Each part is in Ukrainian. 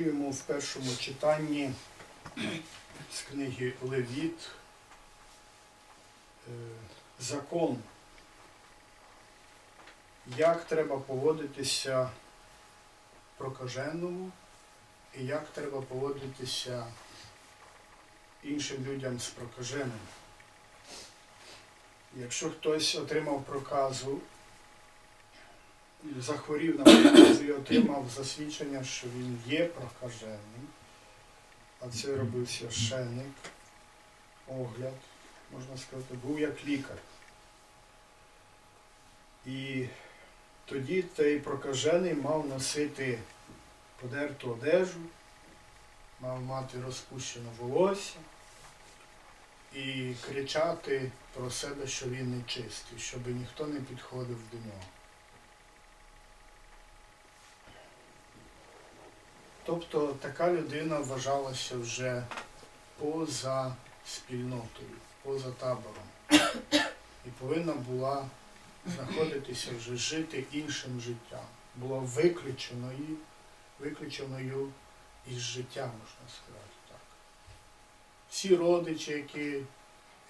чуємо в першому читанні з книги Левіт е, закон, як треба поводитися прокаженому і як треба поводитися іншим людям з прокаженим. Якщо хтось отримав проказу, захворів на проказу і отримав засвідчення, що він є прокаженим, а це робив священник, огляд, можна сказати, був як лікар. І тоді цей прокажений мав носити подерту одежу, мав мати розпущене волосся і кричати про себе, що він не чистий, щоб ніхто не підходив до нього. Тобто така людина вважалася вже поза спільнотою, поза табором. І повинна була знаходитися вже жити іншим життям. Була виключеною, виключеною із життя, можна сказати так. Всі родичі, які,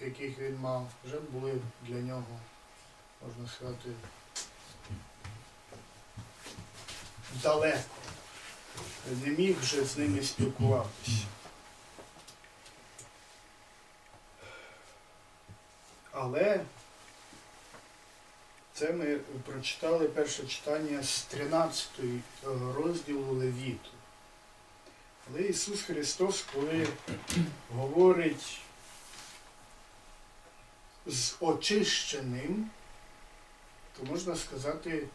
яких він мав, вже були для нього, можна сказати, далеко. Не міг вже з ними спілкуватися. Але це ми прочитали перше читання з 13 розділу Левіту. Але Ісус Христос, коли говорить з очищеним, то можна сказати,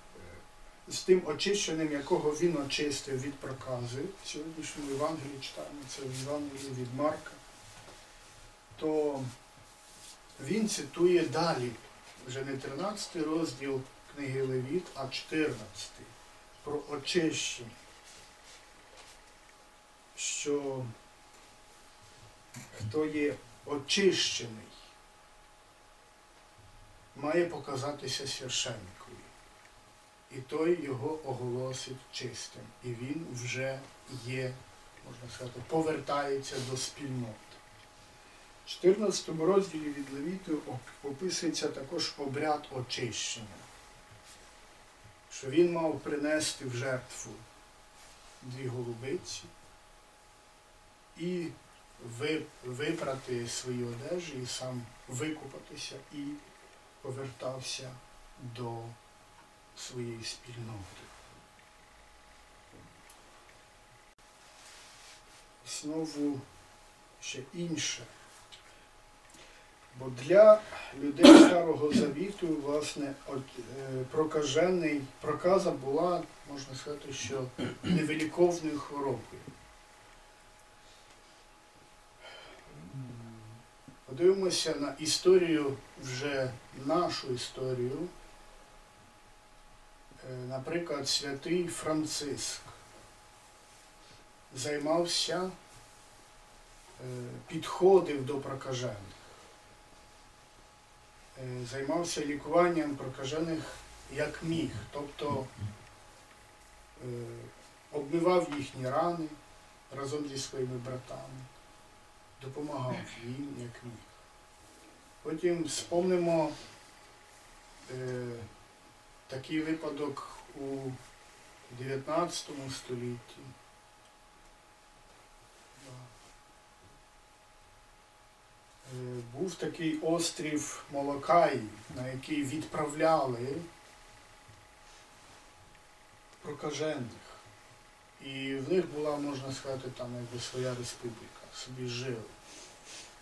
з тим очищеним, якого Він очистив від прокази, в сьогоднішньому Євангелії читаємо це в Євангелії від Марка, то він цитує далі, вже не 13 розділ книги Левіт, а 14 про очищення. Що хто є очищений, має показатися священникові. І той його оголосить чистим. І він вже є, можна сказати, повертається до спільноти. В 14 розділі від Левіту описується також обряд очищення, що він мав принести в жертву дві голубиці і випрати свої одежі, і сам викупатися і повертався до своєї спільноти. Знову ще інше. Бо для людей Старого Завіту, власне, от, е, прокажений, проказа була, можна сказати, що невиліковною хворобою. Подивимося на історію, вже нашу історію. Е, Наприклад, святий Франциск займався, е, підходив до прокажених. Е, займався лікуванням прокажених як міг, тобто обмивав їхні рани разом зі своїми братами, допомагав їм як міг. Потім спомнимо такий випадок у 19 столітті. Е, був такий острів Молокаї, на який відправляли прокажених. І в них була, можна сказати, там якби своя республіка, собі жили.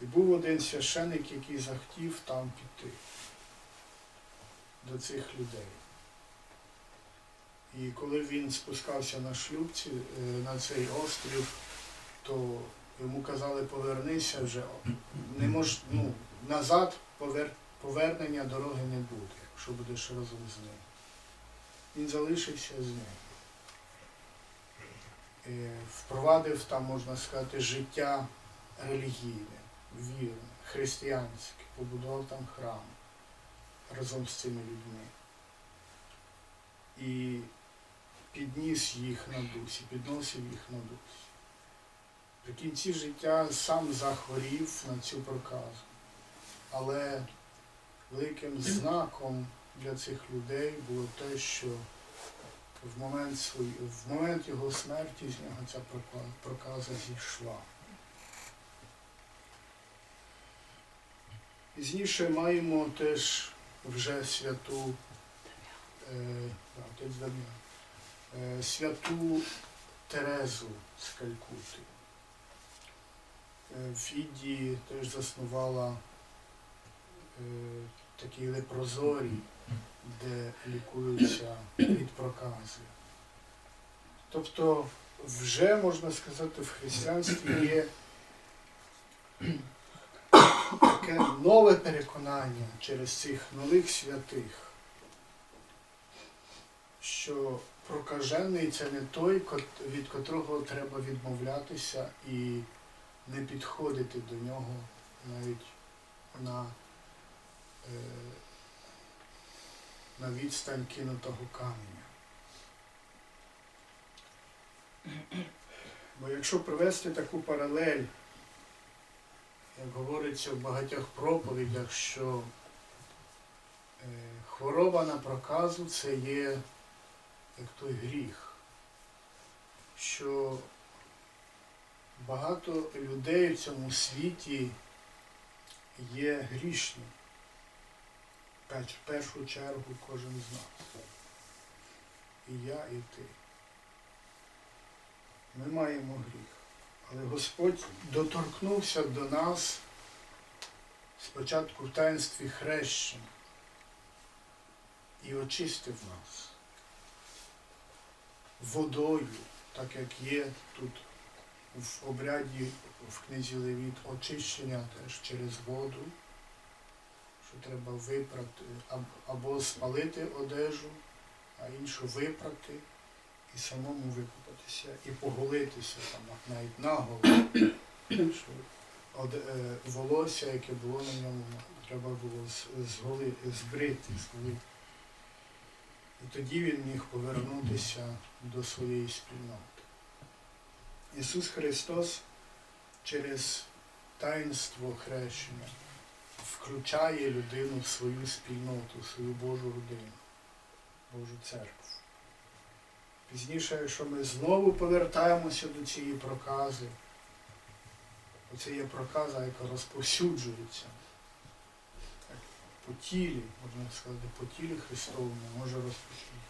І був один священик, який захотів там піти до цих людей. І коли він спускався на шлюбці, е, на цей острів, то йому казали, повернися вже, не мож, ну, назад повер, повернення дороги не буде, якщо будеш разом з ним. Він залишився з ним. Е, Впровадив там, можна сказати, життя релігійне, вірне, християнське, побудував там храм разом з цими людьми. І підніс їх на дусі, підносив їх на дусі. При кінці життя сам захворів на цю проказу. Але великим знаком для цих людей було те, що в момент, свої, в момент його смерті з нього ця проказа зійшла. Пізніше маємо теж вже святу е, да, святу Терезу з Калькути. Е, в теж заснувала е, такий лепрозорій, де лікуються від прокази. Тобто вже, можна сказати, в християнстві є таке нове переконання через цих нових святих, що прокажений це не той, від котрого треба відмовлятися і не підходити до нього навіть на, е, на відстань кинутого каменя. Бо якщо привести таку паралель, як говориться в багатьох проповідях, що е, хвороба на проказу це є як той гріх, що багато людей в цьому світі є грішні. В першу чергу кожен з нас. І я, і ти. Ми маємо гріх. Але Господь доторкнувся до нас спочатку в таїнстві хрещення і очистив нас водою, так як є тут в обряді в книзі Левіт очищення теж через воду, що треба випрати аб- або спалити одежу, а іншу випрати і самому викупатися, і поголитися там навіть наголо, що оде- е, волосся, яке було на ньому, треба було зголи, збрити, зголити. І тоді він міг повернутися до своєї спільноти. Ісус Христос через таїнство хрещення включає людину в свою спільноту, в свою Божу родину, Божу церкву. Пізніше, якщо ми знову повертаємося до цієї прокази, оце є проказа, яка розповсюджується. По тілі, можна сказати, по тілі Христовому може розповсюджуватися.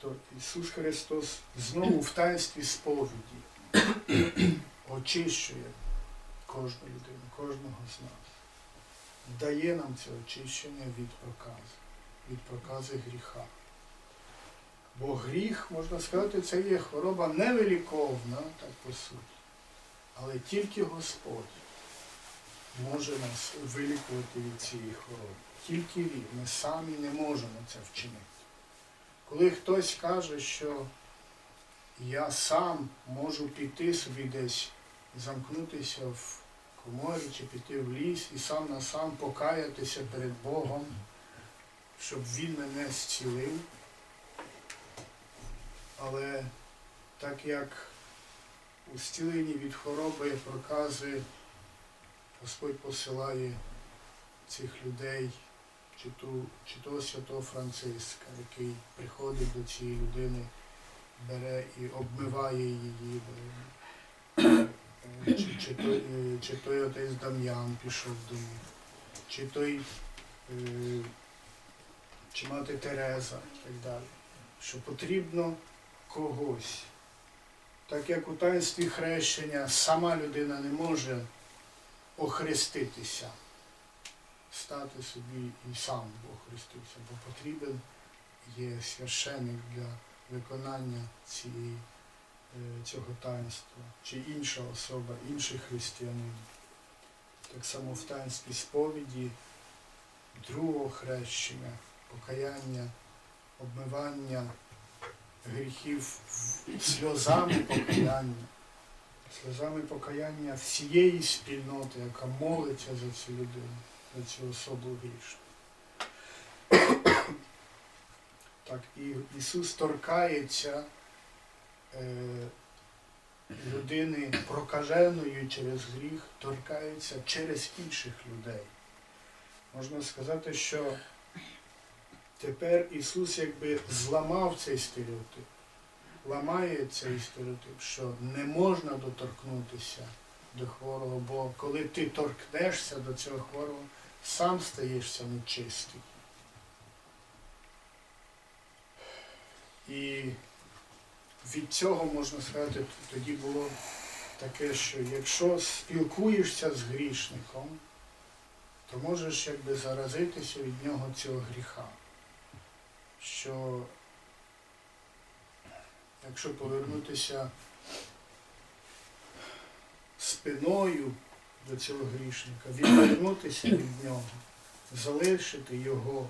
То Ісус Христос знову в таїнстві сповіді очищує кожну людину, кожного з нас. Дає нам це очищення від прокази, від прокази гріха. Бо гріх, можна сказати, це є хвороба невиліковна, так по суті. Але тільки Господь може нас вилікувати від цієї хвороби. Тільки Він. Ми самі не можемо це вчинити. Коли хтось каже, що я сам можу піти собі десь, замкнутися в коморі чи піти в ліс і сам на сам покаятися перед Богом, щоб Він мене зцілив. Але так як у зціленні від хвороби прокази Господь посилає цих людей, чи, ту, чи того святого Франциска, який приходить до цієї людини, бере і обмиває її, е, чи, чи, той, е, чи той отець Дам'ян пішов до них, чи той, е, чи мати Тереза і так далі. Що потрібно когось. Так як у таїнстві хрещення сама людина не може охреститися, стати собі і сам охрестився, бо потрібен є священик для виконання цієї, е, цього таїнства, чи інша особа, інший християнин. Так само в таїнстві сповіді, другого хрещення, покаяння, обмивання гріхів сльозами покаяння, сльозами покаяння всієї спільноти, яка молиться за цю людину, за цю особу грішну. Так, і Ісус торкається е, людини прокаженої через гріх, торкається через інших людей. Можна сказати, що тепер Ісус якби зламав цей стереотип, ламає цей стереотип, що не можна доторкнутися до хворого, бо коли ти торкнешся до цього хворого, сам стаєшся нечистий. І від цього можна сказати, тоді було таке, що якщо спілкуєшся з грішником, то можеш якби заразитися від нього цього гріха. Що якщо повернутися спиною до цього грішника, відвернутися від нього, залишити його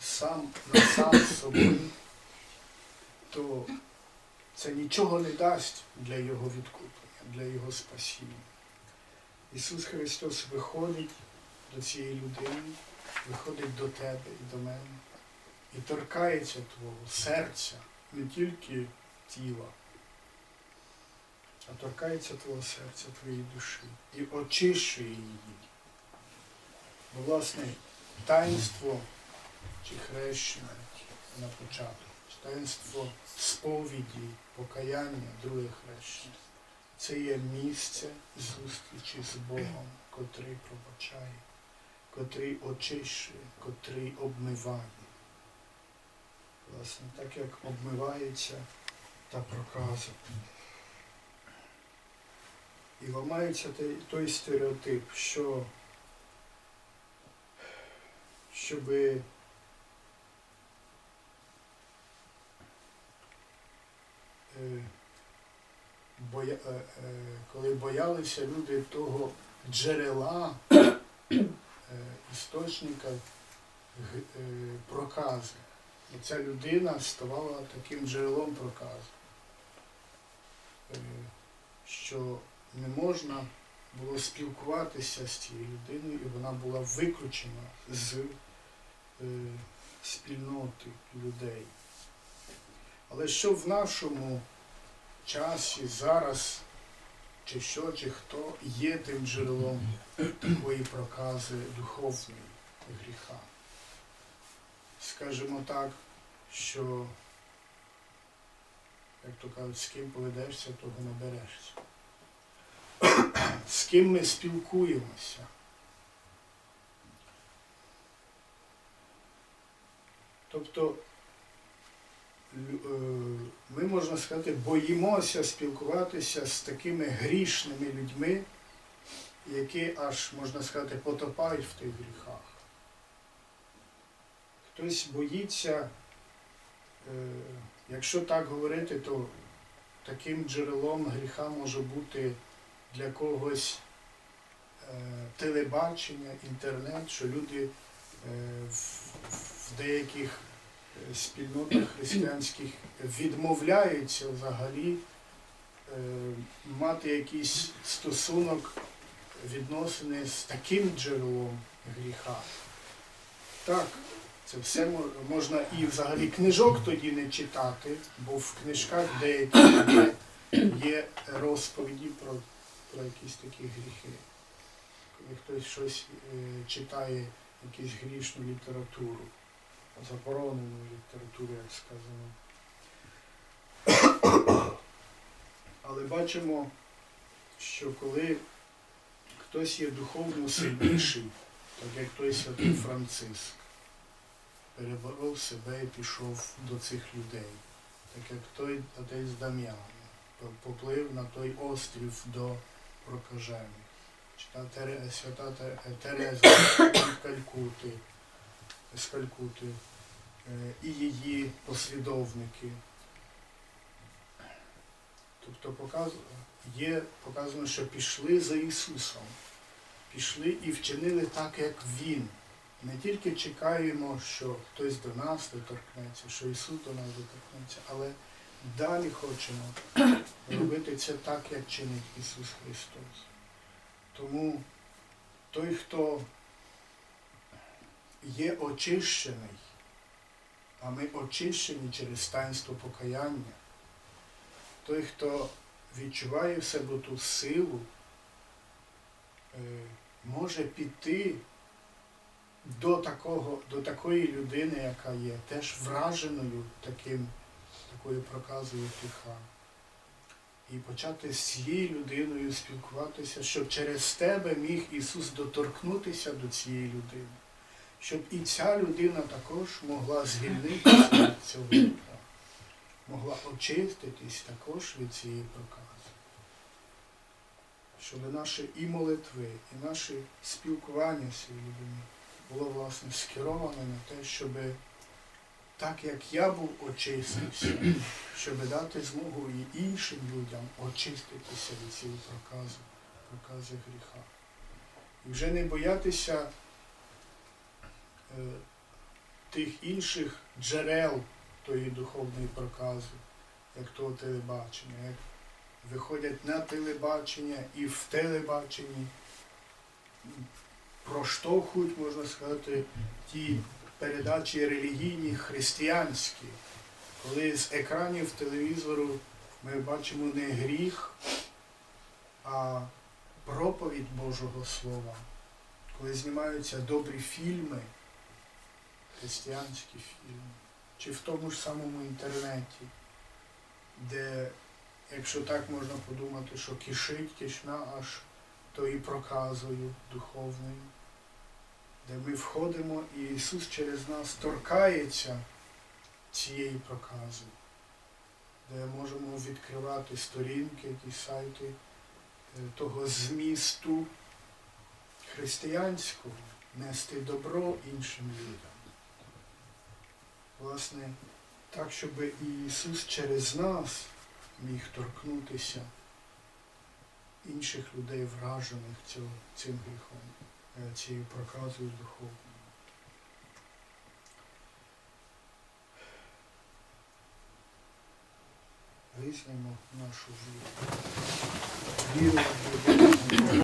сам на сам собою, то це нічого не дасть для його відкуплення, для його спасіння. Ісус Христос виходить до цієї людини, виходить до тебе і до мене і торкається твого серця, не тільки тіла, а торкається твого серця, твоєї душі і очищує її. Бо, власне, таїнство чи хрещення на початку, таїнство сповіді, покаяння, друге хрещення. Це є місце зустрічі з Богом, котрий пробачає, котрий очищує, котрий обмиває. Власне, так як обмивається та проказа. І ламається той, стереотип, що щоби е, боя, е, е, коли боялися люди того джерела, істочника прокази. І ця людина ставала таким джерелом проказу, що не можна було спілкуватися з цією людиною, і вона була виключена з е, спільноти людей. Але що в нашому часі зараз, чи що, чи хто є тим джерелом такої прокази духовної гріха? Скажімо так, що, як то кажуть, з ким поведешся, того наберешся. З ким ми спілкуємося. Тобто е, ми, можна сказати, боїмося спілкуватися з такими грішними людьми, які аж, можна сказати, потопають в тих гріхах. Хтось боїться, якщо так говорити, то таким джерелом гріха може бути для когось е, телебачення, інтернет, що люди е, в, деяких е, спільнотах християнських відмовляються взагалі е, мати якийсь стосунок, відносини з таким джерелом гріха. Так, це все можна і взагалі книжок тоді не читати, бо в книжках деяких є, є розповіді про, про якісь такі гріхи. Коли хтось щось е, читає, якусь грішну літературу, заборонену літературу, як сказано. Але бачимо, що коли хтось є духовно сильніший, так як той святий Франциск, переборов себе і пішов до цих людей, так як той отець Дам'ян поплив на той острів до прокажених, чи свята Те- Тереза Калькути, з Калькути е, і її послідовники. Тобто є показано, що пішли за Ісусом, пішли і вчинили так, як Він. Не тільки чекаємо, що хтось до нас доторкнеться, що Ісус до нас доторкнеться, але далі хочемо робити це так, як чинить Ісус Христос. Тому той, хто є очищений, а ми очищені через таїнство покаяння. Той, хто відчуває в себе ту силу, е, може піти до, такого, до такої людини, яка є теж враженою таким, такою проказою гріха. І почати з цією людиною спілкуватися, щоб через тебе міг Ісус доторкнутися до цієї людини, щоб і ця людина також могла звільнитися від цього гріха, могла очиститись також від цієї прокази. Щоб наші і молитви, і наші спілкування з цією людиною було власне скероване на те, щоб так як я був очистився, щоб дати змогу і іншим людям очиститися від цієї прокази, прокази гріха. І вже не боятися е, тих інших джерел тої духовної прокази, як того телебачення, як виходять на телебачення і в телебаченні проштовхують, можна сказати, ті передачі релігійні, християнські, коли з екранів телевізору ми бачимо не гріх, а проповідь Божого Слова, коли знімаються добрі фільми, християнські фільми, чи в тому ж самому інтернеті, де, якщо так можна подумати, що кишить кишна аж тою проказою духовною де ми входимо, і Ісус через нас торкається цієї прокази, де можемо відкривати сторінки, якісь сайти е, того змісту християнського, нести добро іншим людям. Власне, так, щоб і Ісус через нас міг торкнутися інших людей, вражених цим гріхом цією проказою духовною. Вияснимо нашу віру. Віру в